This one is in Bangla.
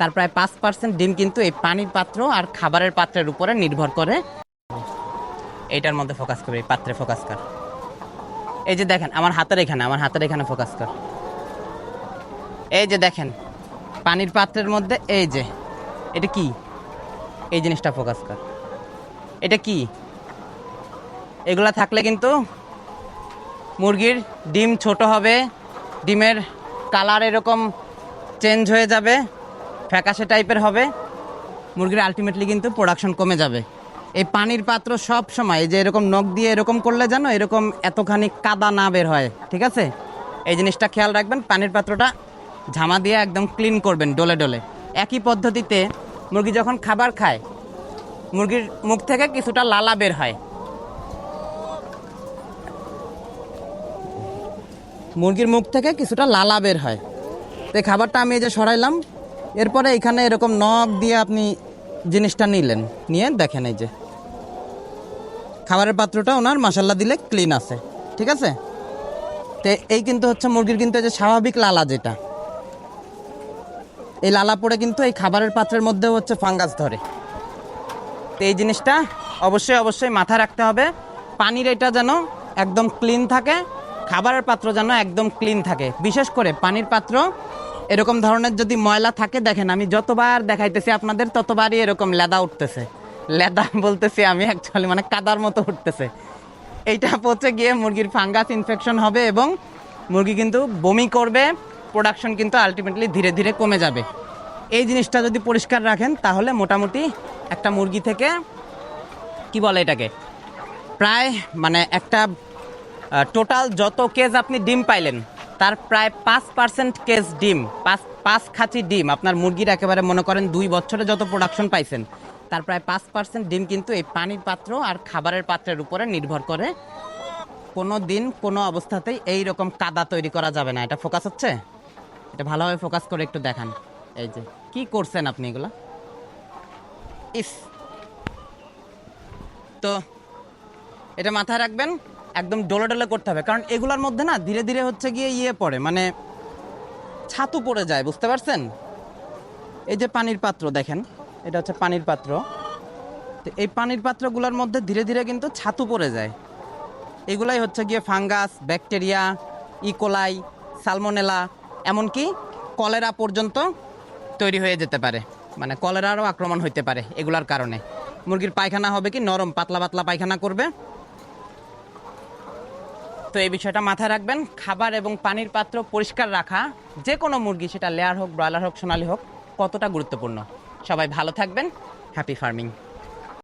তার প্রায় পাঁচ পার্সেন্ট ডিম কিন্তু এই পানির পাত্র আর খাবারের পাত্রের উপরে নির্ভর করে। এইটার মধ্যে ফোকাস করবে এই পাত্রে ফোকাস কর। এই যে দেখেন, আমার হাতের এখানে, আমার হাতের এখানে ফোকাস কর। এই যে দেখেন, পানির পাত্রের মধ্যে এই যে, এটা কি? এই জিনিসটা ফোকাস কর। এটা কি? এগুলা থাকলে কিন্তু মুরগির ডিম ছোট হবে, ডিমের কালার এরকম চেঞ্জ হয়ে যাবে। ফ্যাকাশে টাইপের হবে। মুরগির আলটিমেটলি কিন্তু প্রোডাকশন কমে যাবে। এই পানির পাত্র সব সময় যে এরকম নখ দিয়ে এরকম করলে জানো এরকম এতখানি কাদা না বের হয়, ঠিক আছে? এই জিনিসটা খেয়াল রাখবেন, পানির পাত্রটা ঝামা দিয়ে একদম ক্লিন করবেন ডলে ডলে। একই পদ্ধতিতে মুরগি যখন খাবার খায়, মুরগির মুখ থেকে কিছুটা লালা বের হয়। মুরগির মুখ থেকে কিছুটা লালা বের হয়। তো খাবারটা আমি এই যে সরাইলাম এরপরে এখানে এরকম নখ দিয়ে আপনি জিনিসটা নিলেন। নিয়ে দেখেন এই যে। খাবারের পাত্রটা ওনার মশাল্লা দিলে ক্লিন আছে। ঠিক আছে? তো এই কিন্তু হচ্ছে মুরগির কিন্তু এই যে স্বাভাবিক লালা যেটা। এই লালা পড়ে কিন্তু এই খাবারের পাত্রের মধ্যে হচ্ছে ফাঙ্গাস ধরে। তো এই জিনিসটা অবশ্যই অবশ্যই মাথায় রাখতে হবে। পানির এটা যেন একদম ক্লিন থাকে, খাবারের পাত্র যেন একদম ক্লিন থাকে। বিশেষ করে পানির পাত্র এরকম ধরনের যদি ময়লা থাকে, দেখেন আমি যতবার দেখাইতেছি আপনাদের, ততবারই এরকম লেদা উঠতেছে। লেদা বলতেছি আমি অ্যাকচুয়ালি মানে কাদার মতো উঠতেছে। এইটা পচে গিয়ে মুরগির ফাঙ্গাস ইনফেকশন হবে এবং মুরগি কিন্তু বমি করবে প্রোডাকশন কিন্তু আলটিমেটলি ধীরে ধীরে কমে যাবে। এই জিনিসটা যদি পরিষ্কার রাখেন, তাহলে মোটামুটি একটা মুরগি থেকে, কি বলে এটাকে? প্রায় মানে একটা টোটাল যত কেজ আপনি ডিম পাইলেন, তার প্রায় পাঁচ পার্সেন্ট কেজ ডিম, পাঁচ পাঁচ খাঁচি ডিম, আপনার মুরগির একেবারে মনে করেন দুই বছরে যত প্রোডাকশন পাইছেন, তার প্রায় পাঁচ পার্সেন্ট ডিম কিন্তু এই পানির পাত্র আর খাবারের পাত্রের উপরে নির্ভর করে। কোনো দিন, কোনো অবস্থাতেই এই রকম কাদা তৈরি করা যাবে না। এটা ফোকাস হচ্ছে? এটা ভালোভাবে ফোকাস করে একটু দেখান। এই যে, কি করছেন আপনি এগুলা? ইস! তো, এটা মাথায় রাখবেন। একদম ডলে ডলে করতে হবে। কারণ এগুলোর মধ্যে না ধীরে ধীরে হচ্ছে গিয়ে ইয়ে পড়ে মানে ছাতু পড়ে যায়, বুঝতে পারছেন? এই যে পানির পাত্র দেখেন, এটা হচ্ছে পানির পাত্র। তো এই পানির পাত্রগুলোর মধ্যে ধীরে ধীরে কিন্তু ছাতু পড়ে যায়। এগুলাই হচ্ছে গিয়ে fungus, bacteria E coli salmonella এমনকি কলেরা পর্যন্ত তৈরি হয়ে যেতে পারে। মানে কলেরারও আক্রমণ হইতে পারে এগুলার কারণে। মুরগির পায়খানা হবে কি নরম, পাতলা পাতলা পায়খানা করবে। তো এই বিষয়টা মাথায় রাখবেন। খাবার এবং পানির পাত্র পরিষ্কার রাখা, যে কোনো মুরগি, সেটা লেয়ার হোক ব্রয়লার হোক, সোনালি হোক, কতটা গুরুত্বপূর্ণ। সবাই ভালো থাকবেন। Happy farming